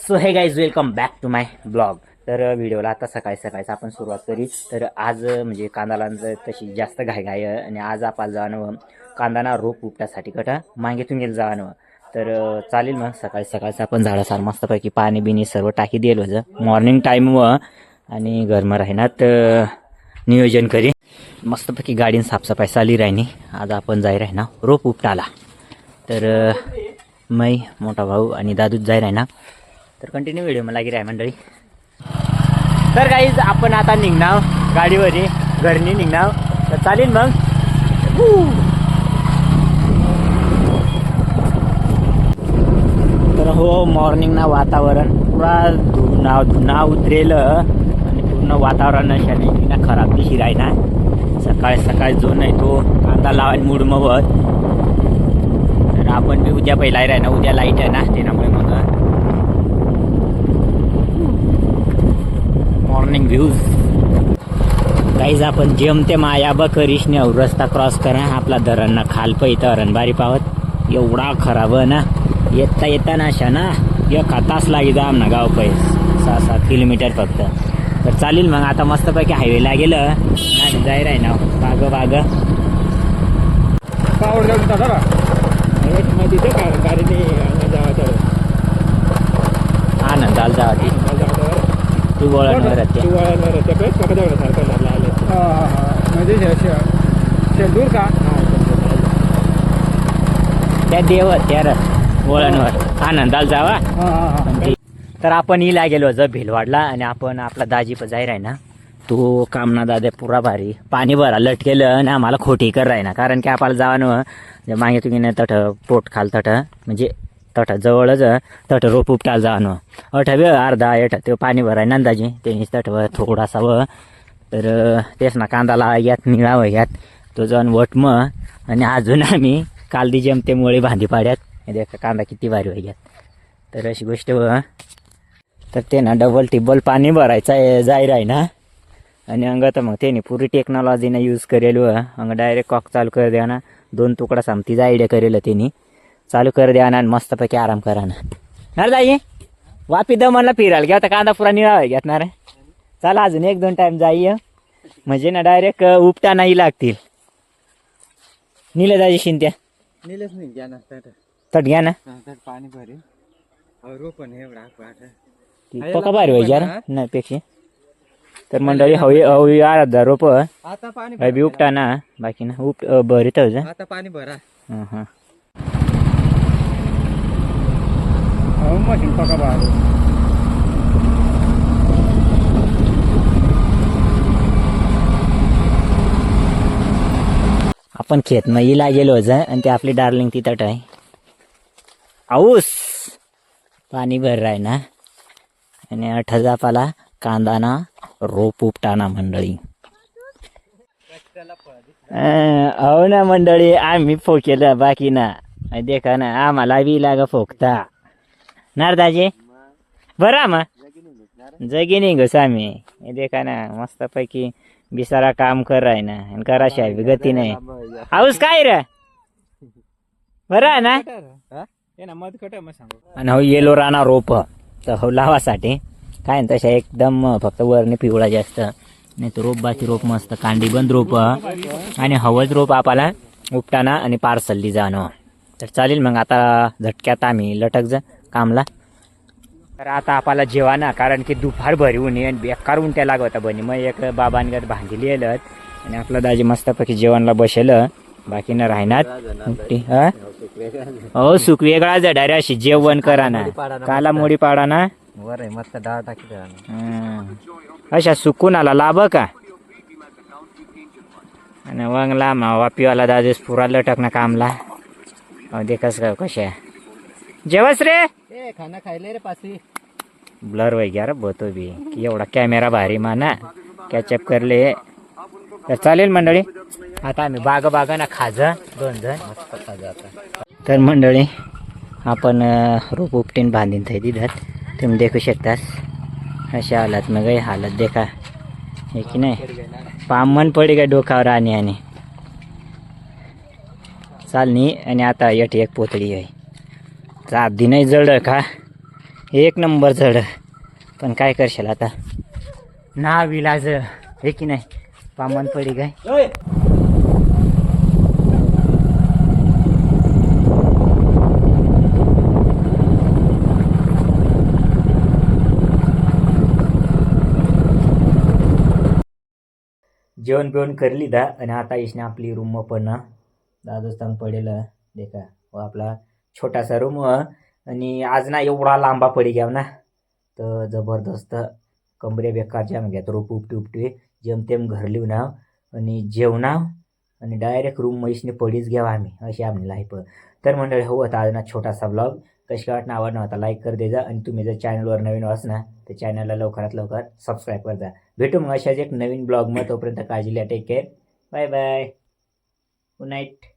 So hey guys welcome back to my blog तर व्हिडिओला आता सकाळी सकाळीच आपण सुरुवात करी. तर आज म्हणजे कांदाला तशी जास्त घाई घाई आणि आज आपण जाणं कांदाना रोप उपटासाठी कटा मागेतून गेलं जाणवं. तर चालेल मग सकाळी सकाळचं आपण झाडासार मस्तपैकी पाणी बिनी सर्व टाकी देईल होतं मॉर्निंग टाईम व आणि गरम राहिनात नियोजन करी. मस्तपैकी गाडीन साफसफाई चाली राहिनी. आज आपण जाई राहिना रोप उपटाला. तर मै मोठा भाऊ आणि दादूच जाई राहिना. तर कंटिन्यू व्हिडिओ मला लागी आहे मंडळी. तर काहीच आपण आता निघणार गाडीवर घरनी निघणार. तर चालेल मग. तर हो मॉर्निंग ना वातावरण. पुरा धुना धुना उतरेल. आणि पूर्ण वातावरण अशाने ना खराब दिशी राहिना सकाळी सकाळी जो नाही तो कांदा लावायला मूड मवत. तर आपण बी उद्या पहिला राहिना उद्या लाइट आहे ना त्याच्यामुळे मग मॉर्निंग व्ह्यूज काहीच आपण जेमते माया ब करीशने रस्ता क्रॉस करा आपला धरणना खाल पैत बारी पावत. एवढा खराब आहे ना? येता येता ना अशा ना? एक तास लागी जा आमना गाव पै. सहा सात किलोमीटर फक्त. तर चालेल मग आता मस्तपैकी हायवेला गेलं. आणि जाय राही ना बाग बाग. पावर जाऊन टाका ना आनंदाला जावा ती तू वळणवर ते म्हणजे शेंदूर का? त्या देव त्या वळणवर आनंदाला जावा. तर आपण इला गेलो जर भिलवाडला आणि आपण आपला दाजी पण राही ना. तो कामना दादा पुरा भारी. पाणी भरा लटकेलं आणि आम्हाला खोटी कर राही ना कारण की आपल्याला जावानं जे मागे तुम्ही नाही तठ पोट खाल तठ. म्हणजे तटा जवळच तठ रोप जाणं. जावानं अठवे अर्धा एठ ते पाणी भराय नंदाजी. त्यांनीच व थोडासा व तर तेच ना कांदाला यात निळावं यात. तो जाऊन वटम. आणि अजून आम्ही कालदी जमतेमुळे भांदी पाड्यात. हे देखा कांदा किती भारी होई तर अशी गोष्ट व. तर ते ना डबल टिबल पाणी भरायचं आहे ना. आणि अंग तर मग त्याने पुरी टेक्नॉलॉजीनं यूज करेल व. अंग डायरेक्ट कॉक चालू कर द्या ना. दोन तुकडा सामतीचा आयडिया करेल त्यांनी. चालू कर द्या ना आणि मस्तपैकी आराम करा ना. जाई वापी द म्हणला फिरायला. घ्या आता कांदा पुरा निळा घेतणार चला अजून एक दोन टाइम जाई म्हणजे ना डायरेक्ट उपटा नाही लागतील. निले जायची शिंत्या. निलेच नाही घ्या ना तट. घ्या ना. पाणी भरेल रोपण पका भारी व्हायची यार. नाही पेक्षा. तर मंडळी हवी हवी अर्धा रोप आता पाणी हवी बी उपटा ना. बाकी ना उप भरीत आता पाणी भरा. हं, हं. हो मशीन पका आपण खेत इला गेलो होतं आणि ते आपली डार्लिंग तिथं आहे आऊस पाणी भर राय ना. आणि अठ पाला कांदा ना रोप उपटाना मंडळी. अहो हो ना मंडळी आम्ही फोकेलं बाकी ना. देखा ना आम्हाला बी लाग फोकता. नारदाजे? बरा मग. जगी नाही घस आम्ही हे देखा ना मस्तपैकी बिसारा काम कर राय ना. आणि कराशा गती नाही. आऊस काय रे? बरं आहे ना हे? आणि हो येलो राणा रोप. तर हो लावासाठी. काय न तशा एकदम फक्त वरने पिवळा जास्त. नाही तर रोप बाकी रोप मस्त कांडी बंद रोप. आणि हवंच रोप आपल्याला उपटाना आणि पार्सलली जाणं तर चालेल मग आता झटक्यात आम्ही लटक जा. कामला. तर आता आपल्याला जेवाना कारण की दुपार भरी उन्हे आणि बेकार उंट्या लागवता बनी मग एक बाबांगत भांडी लिहिलं आणि आपलं दाजी मस्तपैकी जेवणला बसेलं. बाकी न राहणार. हा? सुख वेगळा जडारे अशी. जेवण करा ना. काला मोडी पाडा ना. वर मस्त डाळ टाकी हं. अशा सुकून आला. लाभ का? आणि वंगला मा वापीवाला दादेस पुरा लटक ना कामला. अहो देखस का कशा? जेवस रे? ए खाना खायले रे पासी. ब्लर वगैरे बतो बी. की एवढा कॅमेरा भारी माना. कॅचअप करले. तर चालेल मंडळी. आता आम्ही बाग बागा ना खाज दोन जण. खाजा आता. तर मंडळी आपण रोप उपटीन बांधीन थंय दिधात तुम्ही देखू शकतास. अशा हालत मग हालत देखा. हे की नाही? पामन पडी काय डोकावर आणि आणि. चालनी. आणि आता यट एक पोतळी आहे. आधी नाही जड का? एक नंबर जड. पण काय करशाल आता? ना विलाज हे की नाही? पामन पडी काय? जेवण बिवण करली दा आणि आता इसने आपली रूम पण दादोस्तान पडेल देखा. व आपला छोटासा रूम आणि आज ना एवढा लांबा पडी घ्याव ना तर जबरदस्त कमरे बेकार जाम घ्या तर उपटी उपटी उपटी जेमतेम घर लिहू ना आणि जेवणाव आणि डायरेक्ट रूम मैसने पडीच घ्यावा आम्ही अशी आम्ही लाईफ तर मंडळी हो आता आज ना छोटासा ब्लॉग कशी वाटणं आवडणं होता लाईक कर दे जा आणि तुम्ही जर चॅनलवर नवीन वाच ना तर चॅनलला लवकरात लवकर सबस्क्राईब कर जा भेटू मग अशाच एक नवीन ब्लॉग मग तोपर्यंत काळजी घ्या take care bye bye good night